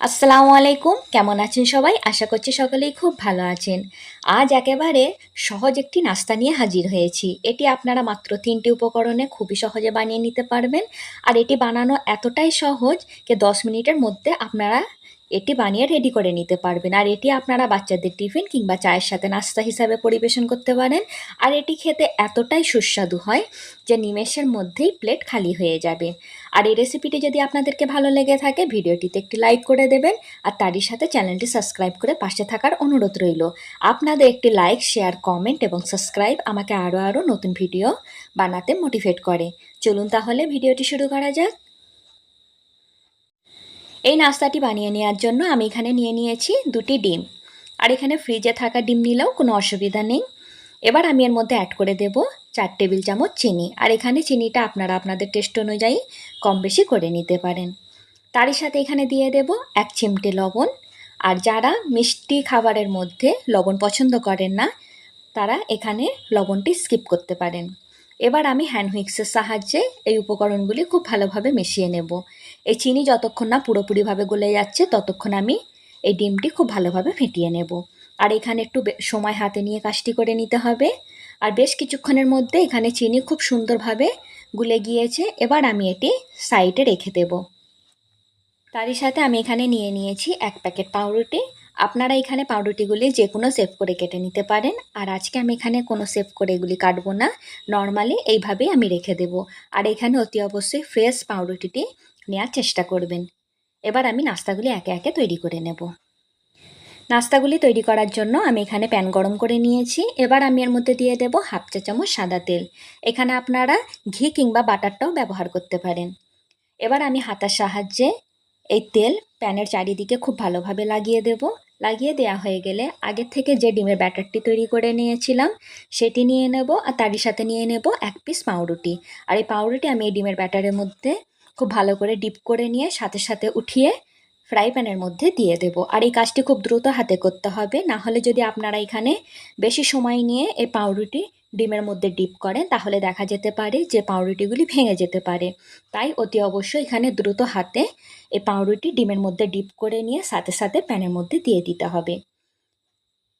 আসসালামু আলাইকুম। কেমন আছেন সবাই? আশা করছি সকলেই খুব ভালো আছেন। আজ একেবারে সহজ একটি নাস্তা নিয়ে হাজির হয়েছি। এটি আপনারা মাত্র তিনটি উপকরণে খুবই সহজে বানিয়ে নিতে পারবেন। আর এটি বানানো এতটাই সহজ যে দশ মিনিটের মধ্যে আপনারা এটি বানিয়ে রেডি করে নিতে পারবেন। আর এটি আপনারা বাচ্চাদের টিফিন কিংবা চায়ের সাথে নাস্তা হিসাবে পরিবেশন করতে পারেন। আর এটি খেতে এতটাই সুস্বাদু হয় যে নিমেষের মধ্যেই প্লেট খালি হয়ে যাবে। আর এই রেসিপিটি যদি আপনাদেরকে ভালো লেগে থাকে, ভিডিওটিতে একটি লাইক করে দেবেন। আর তারই সাথে চ্যানেলটি সাবস্ক্রাইব করে পাশে থাকার অনুরোধ রইল। আপনাদের একটি লাইক শেয়ার কমেন্ট এবং সাবস্ক্রাইব আমাকে আরও আরও নতুন ভিডিও বানাতে মোটিভেট করে। চলুন তাহলে ভিডিওটি শুরু করা যাক। এই নাস্তাটি বানিয়ে নেওয়ার জন্য আমি এখানে নিয়ে নিয়েছি দুটি ডিম। আর এখানে ফ্রিজে থাকা ডিম নিলেও কোনো অসুবিধা নেই। এবার আমি এর মধ্যে অ্যাড করে দেব চার টেবিল চামচ চিনি। আর এখানে চিনিটা আপনারা আপনাদের টেস্ট অনুযায়ী কম বেশি করে নিতে পারেন। তারই সাথে এখানে দিয়ে দেব এক চিমটে লবণ। আর যারা মিষ্টি খাবারের মধ্যে লবণ পছন্দ করেন না, তারা এখানে লবণটি স্কিপ করতে পারেন। এবার আমি হ্যান্ড হুইক্সের সাহায্যে এই উপকরণগুলি খুব ভালোভাবে মিশিয়ে নেব। এই চিনি যতক্ষণ না পুরোপুরিভাবে গলে যাচ্ছে, ততক্ষণ আমি এই ডিমটি খুব ভালোভাবে ফেটিয়ে নেব। আর এখানে একটু সময় হাতে নিয়ে কাজটি করে নিতে হবে। আর বেশ কিছুক্ষণের মধ্যে এখানে চিনি খুব সুন্দরভাবে গুলে গিয়েছে। এবার আমি এটি সাইডে রেখে দেব। তারই সাথে আমি এখানে নিয়ে নিয়েছি এক প্যাকেট পাউরুটি। আপনারা এখানে পাউরুটিগুলি যে কোনো সেভ করে কেটে নিতে পারেন। আর আজকে আমি এখানে কোনো সেভ করে এগুলি কাটবো না। নর্মালি এইভাবেই আমি রেখে দেব। আর এখানে অতি অবশ্যই ফ্রেশ পাউরুটিটি নেওয়ার চেষ্টা করবেন। এবার আমি নাস্তাগুলি একে একে তৈরি করে নেব। নাস্তাগুলি তৈরি করার জন্য আমি এখানে প্যান গরম করে নিয়েছি। এবার আমি এর মধ্যে দিয়ে দেব হাফ চা চামচ সাদা তেল। এখানে আপনারা ঘি কিংবা বাটারটাও ব্যবহার করতে পারেন। এবার আমি হাতার সাহায্যে এই তেল প্যানের চারিদিকে খুব ভালোভাবে লাগিয়ে দেব। লাগিয়ে দেয়া হয়ে গেলে আগের থেকে যে ডিমের ব্যাটারটি তৈরি করে নিয়েছিলাম, সেটি নিয়ে নেব আর তারই সাথে নিয়ে নেব এক পিস পাউরুটি। আর এই পাউরুটি আমি এই ডিমের ব্যাটারের মধ্যে খুব ভালো করে ডিপ করে নিয়ে সাথে সাথে উঠিয়ে ফ্রাই প্যানের মধ্যে দিয়ে দেব। আর এই কাজটি খুব দ্রুত হাতে করতে হবে। না হলে যদি আপনারা এখানে বেশি সময় নিয়ে এই পাউরুটি ডিমের মধ্যে ডিপ করেন, তাহলে দেখা যেতে পারে যে পাউরুটিগুলি ভেঙে যেতে পারে। তাই অতি অবশ্যই এখানে দ্রুত হাতে এই পাউরুটি ডিমের মধ্যে ডিপ করে নিয়ে সাথে সাথে প্যানের মধ্যে দিয়ে দিতে হবে।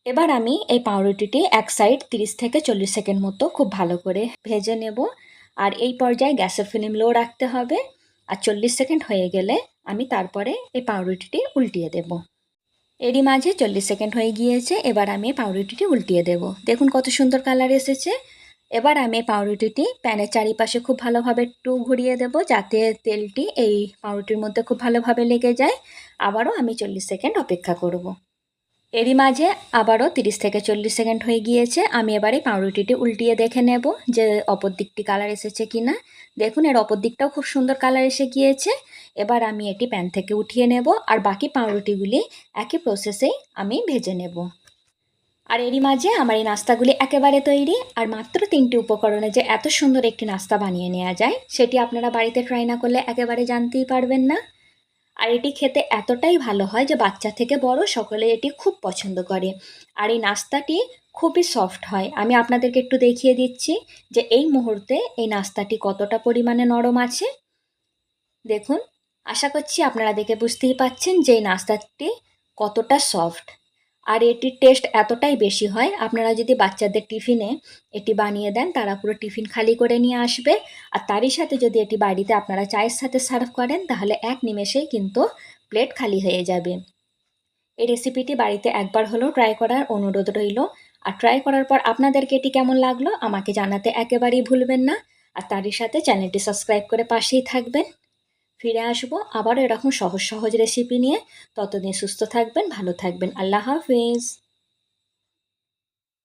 এবার আমি এই পাউরুটিটি এক সাইড 30 থেকে চল্লিশ সেকেন্ড মতো খুব ভালো করে ভেজে নেব। আর এই পর্যায়ে গ্যাসের ফিলিম লো রাখতে হবে। আর চল্লিশ সেকেন্ড হয়ে গেলে আমি তারপরে এই পাউরুটিটি উল্টিয়ে দেব। এরই মাঝে চল্লিশ সেকেন্ড হয়ে গিয়েছে, এবার আমি পাউরুটিটি উল্টিয়ে দেব। দেখুন কত সুন্দর কালার এসেছে। এবার আমি পাউরুটিটি প্যানের চারিপাশে খুব ভালোভাবে একটু ঘুরিয়ে দেব, যাতে তেলটি এই পাউরুটির মধ্যে খুব ভালোভাবে লেগে যায়। আবারও আমি চল্লিশ সেকেন্ড অপেক্ষা করব। এরই মাঝে আবারও তিরিশ থেকে চল্লিশ সেকেন্ড হয়ে গিয়েছে। আমি এবারে পাউরুটিটি উল্টিয়ে দেখে নেব যে অপর দিকটি কালার এসেছে কি না দেখুন, এর অপর দিকটাও খুব সুন্দর কালার এসে গিয়েছে। এবার আমি এটি প্যান থেকে উঠিয়ে নেব আর বাকি পাউরুটিগুলি একই প্রসেসেই আমি ভেজে নেব। আর এরই মাঝে আমার এই নাস্তাগুলি একেবারে তৈরি আর মাত্র তিনটি উপকরণে যে এত সুন্দর একটি নাস্তা বানিয়ে নেওয়া যায়, সেটি আপনারা বাড়িতে ট্রাই না করলে একেবারে জানতেই পারবেন না। আর এটি খেতে এতটাই ভালো হয় যে বাচ্চা থেকে বড় সকলে এটি খুব পছন্দ করে। আর এই নাস্তাটি খুবই সফট হয়। আমি আপনাদেরকে একটু দেখিয়ে দিচ্ছি যে এই মুহূর্তে এই নাস্তাটি কতটা পরিমাণে নরম আছে। দেখুন, আশা করছি আপনারা দেখে বুঝতেই পাচ্ছেন যে এই নাস্তাটি কতটা সফট আর এটির টেস্ট এতটাই বেশি হয়, আপনারা যদি বাচ্চাদের টিফিনে এটি বানিয়ে দেন, তারা পুরো টিফিন খালি করে নিয়ে আসবে। আর তারই সাথে যদি এটি বাড়িতে আপনারা চায়ের সাথে সার্ভ করেন, তাহলে এক নিমেষেই কিন্তু প্লেট খালি হয়ে যাবে। এই রেসিপিটি বাড়িতে একবার হলেও ট্রাই করার অনুরোধ রইল। আর ট্রাই করার পর আপনাদেরকে এটি কেমন লাগল, আমাকে জানাতে একেবারেই ভুলবেন না। আর তারই সাথে চ্যানেলটি সাবস্ক্রাইব করে পাশেই থাকবেন। ফিরে আসব। আবার এরকম সহজ সহজ রেসিপি নিয়ে। ততদিন সুস্থ থাকবেন, ভালো থাকবেন। আল্লাহ হাফিজ।